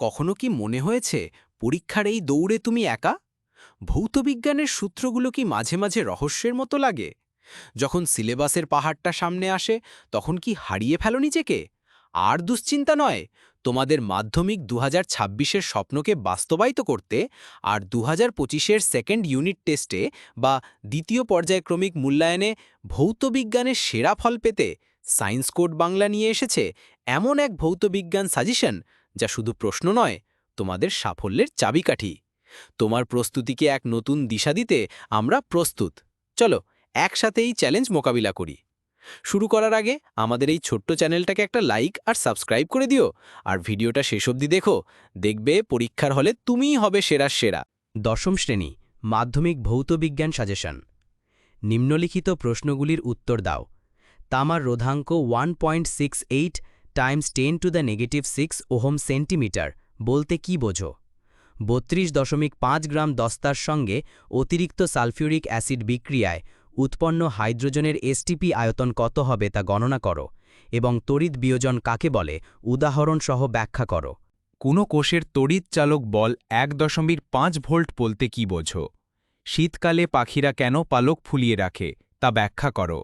কখনো কি মনে হয়েছে পরীক্ষার এই দৌড়ে তুমি একা? ভৌতবিজ্ঞানের সূত্রগুলো কি মাঝে মাঝে রহস্যের মতো লাগে? যখন সিলেবাসের পাহাড়টা সামনে আসে, তখন কি হারিয়ে ফেলো নিজেকে? আর দুশ্চিন্তা নয়, তোমাদের মাধ্যমিক দু হাজার স্বপ্নকে বাস্তবায়িত করতে আর দু হাজার সেকেন্ড ইউনিট টেস্টে বা দ্বিতীয় পর্যায়ক্রমিক মূল্যায়নে ভৌতবিজ্ঞানের সেরা ফল পেতে সায়েন্স কোড বাংলা নিয়ে এসেছে এমন এক ভৌতবিজ্ঞান সাজেশন যা শুধু প্রশ্ন নয়, তোমাদের সাফল্যের চাবিকাঠি। তোমার প্রস্তুতিকে এক নতুন দিশা দিতে আমরা প্রস্তুত। চলো একসাথে এই চ্যালেঞ্জ মোকাবিলা করি। শুরু করার আগে আমাদের এই ছোট্ট চ্যানেলটাকে একটা লাইক আর সাবস্ক্রাইব করে দিও। আর ভিডিওটা শেষ অবধি দেখো, দেখবে পরীক্ষার হলে তুমিই হবে সেরা সেরা। দশম শ্রেণি, মাধ্যমিক ভৌতবিজ্ঞান সাজেশন। নিম্নলিখিত প্রশ্নগুলির উত্তর দাও। তামার রোধাঙ্ক one point six eight times ten to the negative six ohm centimetre বলতে কি বোঝো? বত্রিশ দশমিক পাঁচ গ্রাম দস্তার সঙ্গে অতিরিক্ত সালফিউরিক অ্যাসিড বিক্রিয়ায় উৎপন্ন হাইড্রোজেনের এসটিপি আয়তন কত হবে তা গণনা করো এবং তড়িৎ বিয়োজন কাকে বলে উদাহরণসহ ব্যাখ্যা করো। কোনো কোষের তড়িৎ চালক বল এক দশমিক পাঁচ ভোল্ট বলতে কি বোঝো? শীতকালে পাখিরা কেন পালক ফুলিয়ে রাখে তা ব্যাখ্যা করো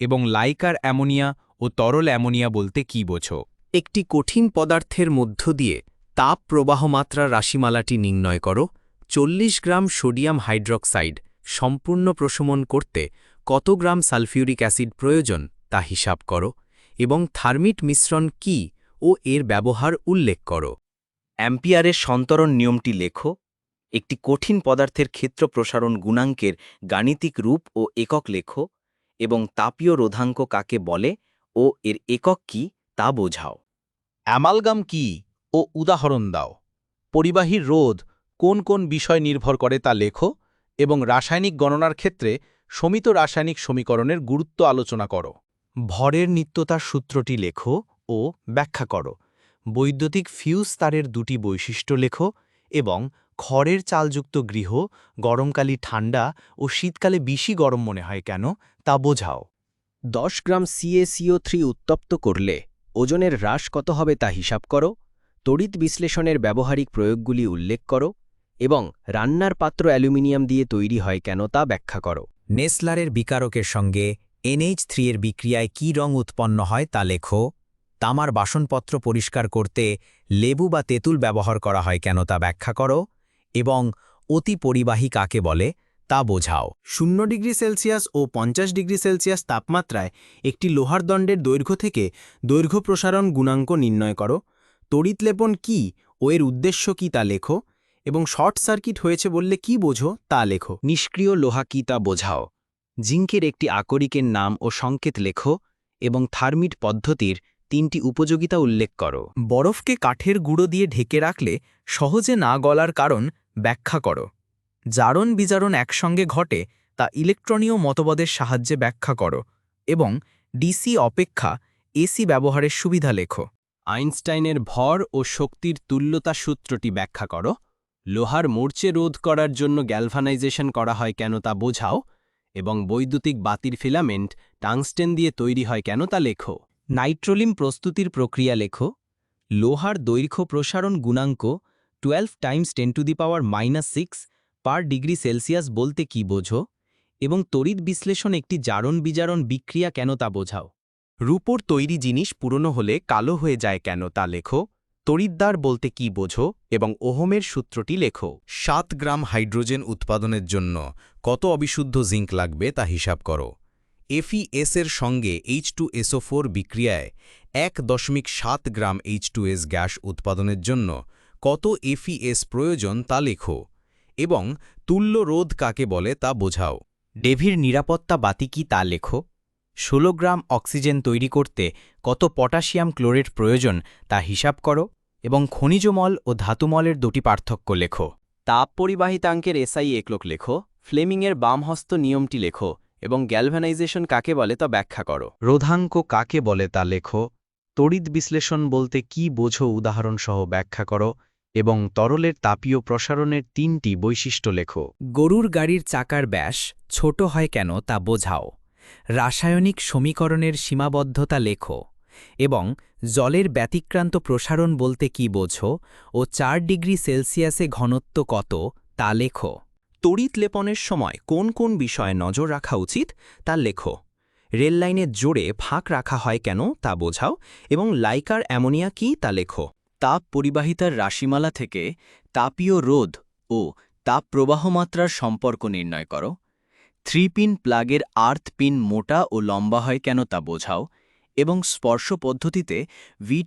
এবং লাইকার অ্যামোনিয়া ও তরল অ্যামোনিয়া বলতে কি বোঝো? একটি কঠিন পদার্থের মধ্য দিয়ে তাপ প্রবাহমাত্রা রাশিমালাটি নির্ণয় করো। চল্লিশ গ্রাম সোডিয়াম হাইড্রক্সাইড সম্পূর্ণ প্রশমন করতে কত গ্রাম সালফিউরিক অ্যাসিড প্রয়োজন তা হিসাব করো এবং থার্মিট মিশ্রণ কি ও এর ব্যবহার উল্লেখ করো। অ্যাম্পিয়ারের সন্তরণ নিয়মটি লেখো। একটি কঠিন পদার্থের ক্ষেত্র প্রসারণ গুণাঙ্কের গাণিতিক রূপ ও একক লেখো এবং তাপীয় রোধাঙ্ক কাকে বলে? ও এর একক কি তা বোঝাও। অ্যামালগাম কি ও উদাহরণ দাও। পরিবাহীর রোধ কোন কোন বিষয় নির্ভর করে তা লেখো এবং রাসায়নিক গণনার ক্ষেত্রে সমিত রাসায়নিক সমীকরণের গুরুত্ব আলোচনা করো। ভরের নিত্যতার সূত্রটি লেখো ও ব্যাখ্যা করো। বৈদ্যুতিক ফিউজ তারের দুটি বৈশিষ্ট্য লেখো এবং খড়ের চালযুক্ত গৃহ গরমকালে ঠান্ডা ও শীতকালে বেশি গরম মনে হয় কেন তা বোঝাও। দশ গ্রাম সিএসিও থ্রি উত্তপ্ত করলে ওজনের হ্রাস কত হবে তা হিসাব করো, তড়িৎ বিশ্লেষণের ব্যবহারিক প্রয়োগগুলি উল্লেখ করো এবং রান্নার পাত্র অ্যালুমিনিয়াম দিয়ে তৈরি হয় কেন তা ব্যাখ্যা করো। নেসলারের বিকারকের সঙ্গে এনএইচ থ্রি এর বিক্রিয়ায় কী রং উৎপন্ন হয় তা লেখো, তামার বাসনপত্র পরিষ্কার করতে লেবু বা তেঁতুল ব্যবহার করা হয় কেন তা ব্যাখ্যা করো এবং অতি পরিবাহী কাকে বলে তা বোঝাও। শূন্য ডিগ্রি সেলসিয়াস ও পঞ্চাশ ডিগ্রি সেলসিয়াস তাপমাত্রায় একটি লোহার দণ্ডের দৈর্ঘ্য থেকে দৈর্ঘ্য প্রসারণ গুণাঙ্ক নির্ণয় করো। তড়িৎলেপন কি ও এর উদ্দেশ্য কি তা লেখো এবং শর্ট সার্কিট হয়েছে বললে কি বোঝো তা লেখো। নিষ্ক্রিয় লোহা কি তা বোঝাও। জিঙ্কের একটি আকরিকের নাম ও সংকেত লেখো এবং থার্মিট পদ্ধতির তিনটি উপযোগিতা উল্লেখ করো। বরফকে কাঠের গুঁড়ো দিয়ে ঢেকে রাখলে সহজে না গলার কারণ ব্যাখ্যা করো। জারণ বিজারণ একসঙ্গে ঘটে তা ইলেকট্রনীয় মতবাদের সাহায্যে ব্যাখ্যা করো এবং ডিসি অপেক্ষা এসি ব্যবহারের সুবিধা লেখো। আইনস্টাইনের ভর ও শক্তির তুল্যতা সূত্রটি ব্যাখ্যা করো। লোহার মোর্চে রোধ করার জন্য গ্যালভানাইজেশন করা হয় কেন তা বোঝাও এবং বৈদ্যুতিক বাতির ফিলামেন্ট টাংস্টেন দিয়ে তৈরি হয় কেন তা লেখো। নাইট্রোলিম প্রস্তুতির প্রক্রিয়া লেখো। লোহার দৈর্ঘ্য প্রসারণ গুণাঙ্ক twelve times ten to the power minus six per degree Celsius বলতে কি বোঝো? এবং তড়িৎ বিশ্লেষণ একটি জারণ বিজারণ বিক্রিয়া কেন তা বোঝাও? রূপোর তৈরি জিনিস পুরনো হলে কালো হয়ে যায় কেন তা লেখো। তড়িদ্দার বলতে কি বোঝো এবং ওহমের সূত্রটি লেখো। সাত গ্রাম হাইড্রোজেন উৎপাদনের জন্য কত অবিশুদ্ধ জিঙ্ক লাগবে তা হিসাব করো। এফিএস এর সঙ্গে এইচ টু বিক্রিয়ায় এক দশমিক সাত gram H two S gas উৎপাদনের জন্য কত এফিএস প্রয়োজন তা লেখো। এবং তুল্য রোধ কাকে বলে তা বোঝাও। ডেভির নিরাপত্তা বাতি কি তা লেখো। ষোলো গ্রাম অক্সিজেন তৈরি করতে কত পটাশিয়াম ক্লোরেট প্রয়োজন তা হিসাব করো এবং খনিজমল ও ধাতুমলের দুটি পার্থক্য লেখো। তাপ পরিবাহিতাঙ্কের এসআই একলোক লেখো, ফ্লেমিংয়ের বামহস্ত নিয়মটি লেখো এবং গ্যালভানাইজেশন কাকে বলে তা ব্যাখ্যা করো। রোধাঙ্ক কাকে বলে তা লেখো। তড়িৎ বিশ্লেষণ বলতে কি বোঝো উদাহরণসহ ব্যাখ্যা করো। এবং তরলের তাপীয় প্রসারণের তিনটি বৈশিষ্ট্য লেখো। গরুর গাড়ির চাকার ব্যাস ছোট হয় কেন তা বোঝাও। রাসায়নিক সমীকরণের সীমাবদ্ধতা লেখো এবং জলের ব্যতিক্রান্ত প্রসারণ বলতে কি বোঝো ও চার ডিগ্রি সেলসিয়াসে ঘনত্ব কত তা লেখো। তড়িৎ লেপনের সময় কোন কোন বিষয়ে নজর রাখা উচিত তা লেখো। রেললাইনের জোরে ফাঁক রাখা হয় কেন তা বোঝাও এবং লাইকার অ্যামোনিয়া কি তা লেখো। তাপ পরিবাহিতার রাশিমালা থেকে তাপীয় রোধ ও তাপ প্রবাহমাত্রার সম্পর্ক নির্ণয় করো। থ্রি পিন প্লাগের আর্থ পিন মোটা ও লম্বা হয় কেন তা বোঝাও এবং স্পর্শ পদ্ধতিতে ভি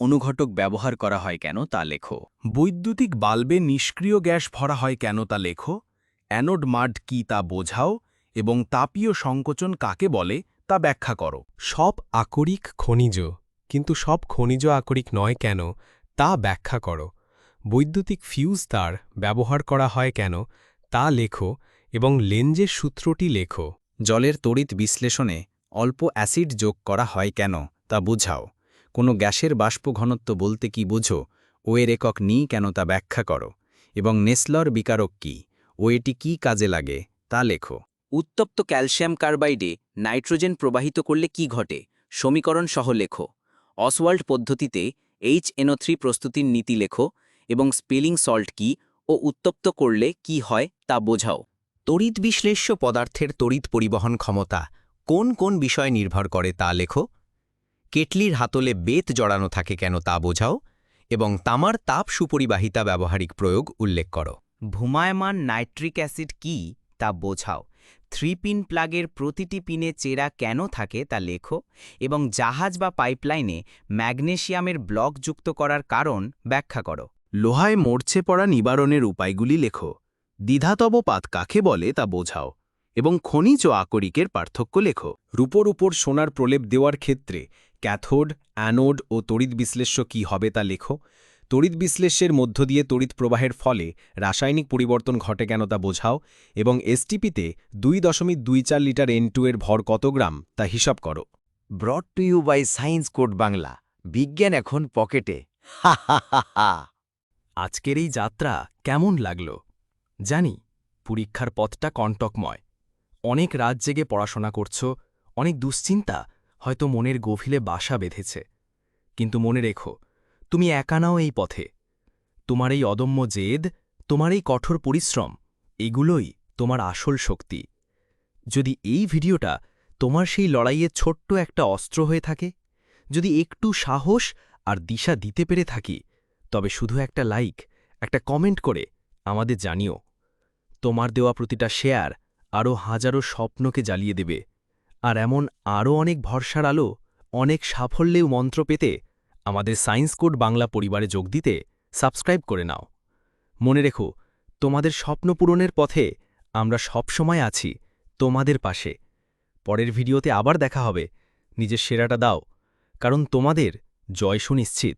অনুঘটক ব্যবহার করা হয় কেন তা লেখো। বৈদ্যুতিক বাল্বে নিষ্ক্রিয় গ্যাস ভরা হয় কেন তা লেখো। অ্যানোড মাড কি তা বোঝাও এবং তাপীয় সংকোচন কাকে বলে তা ব্যাখ্যা করো। সব আকরিক খনিজ। কিন্তু সব খনিজ আকরিক নয় কেন তা ব্যাখ্যা করো। বৈদ্যুতিক ফিউজ তার ব্যবহার করা হয় কেন তা লেখো এবং লেঞ্জের সূত্রটি লেখো। জলের তড়িৎ বিশ্লেষণে অল্প অ্যাসিড যোগ করা হয় কেন তা বুঝাও। কোনো গ্যাসের বাষ্প ঘনত্ব বলতে কি বুঝো ও এর একক নি কেন তা ব্যাখ্যা করো। এবং নেসলর বিকারক কি ও এটি কি কাজে লাগে তা লেখো। উত্তপ্ত ক্যালসিয়াম কার্বাইডে নাইট্রোজেন প্রবাহিত করলে কি ঘটে সমীকরণ সহ লেখো। অসওয়াল্ড পদ্ধতিতে এইচ এনও থ্রি প্রস্তুতির নীতি লেখো এবং স্পেলিং সল্ট কি ও উত্তপ্ত করলে কি হয় তা বোঝাও। তড়িৎ বিশ্লেষ্য পদার্থের তড়িৎ পরিবহন ক্ষমতা কোন কোন বিষয়ে নির্ভর করে তা লেখো। কেটলির হাতলে বেত জড়ানো থাকে কেন তা বোঝাও এবং তামার তাপ সুপরিবাহিতা ব্যবহারিক প্রয়োগ উল্লেখ করো। ভূমায়মান নাইট্রিক অ্যাসিড কি তা বোঝাও। থ্রি পিন প্লাগের প্রতিটি পিনে চেরা কেন থাকে তা লেখো এবং জাহাজ বা পাইপলাইনে ম্যাগনেশিয়ামের ব্লক যুক্ত করার কারণ ব্যাখ্যা করো। লোহায় মরছে পড়া নিবারণের উপায়গুলি লেখো। দ্বিধাতব পাত কাকে বলে তা বোঝাও এবং খনিজ ও আকরিকের পার্থক্য লেখো। রূপর উপর সোনার প্রলেপ দেওয়ার ক্ষেত্রে ক্যাথোড অ্যানোড ও তড়িৎ বিশ্লেষ্য কি হবে তা লেখো। তড়িৎ বিশ্লেষ্যের মধ্য দিয়ে তড়িৎ প্রবাহের ফলে রাসায়নিক পরিবর্তন ঘটে কেন তা বোঝাও এবং এসটিপিতে দুই দশমিক দুই চার লিটার এন এর ভর কত গ্রাম তা হিসাব করো। Brought to you by science code Bangla বিজ্ঞান এখন পকেটে। আজকের এই যাত্রা কেমন লাগল? জানি পরীক্ষার পথটা কণ্টকময়। অনেক রাত জেগে পড়াশোনা করছ অনেক দুশ্চিন্তা হয়তো মনের গভীরে বাসা বেঁধেছে। কিন্তু মনে রেখো তুমি একা নাও এই পথে। তোমার এই অদম্য জেদ, তোমার এই কঠোর পরিশ্রম, এগুলোই তোমার আসল শক্তি। যদি এই ভিডিওটা তোমার সেই লড়াইয়ে ছোট্ট একটা অস্ত্র হয়ে থাকে, যদি একটু সাহস আর দিশা দিতে পেরে থাকি, তবে শুধু একটা লাইক, একটা কমেন্ট করে আমাদের জানিও। তোমার দেওয়া প্রতিটা শেয়ার আরও হাজারো স্বপ্নকে জ্বালিয়ে দেবে। আর এমন আরও অনেক ভরসার আলো, অনেক সাফল্যেও মন্ত্র পেতে আমাদের সায়েন্স কোড বাংলা পরিবারে যোগ দিতে সাবস্ক্রাইব করে নাও। মনে রেখো, তোমাদের স্বপ্ন পূরণের পথে আমরা সবসময় আছি তোমাদের পাশে। পরের ভিডিওতে আবার দেখা হবে। নিজের সেরাটা দাও, কারণ তোমাদের জয় সুনিশ্চিত।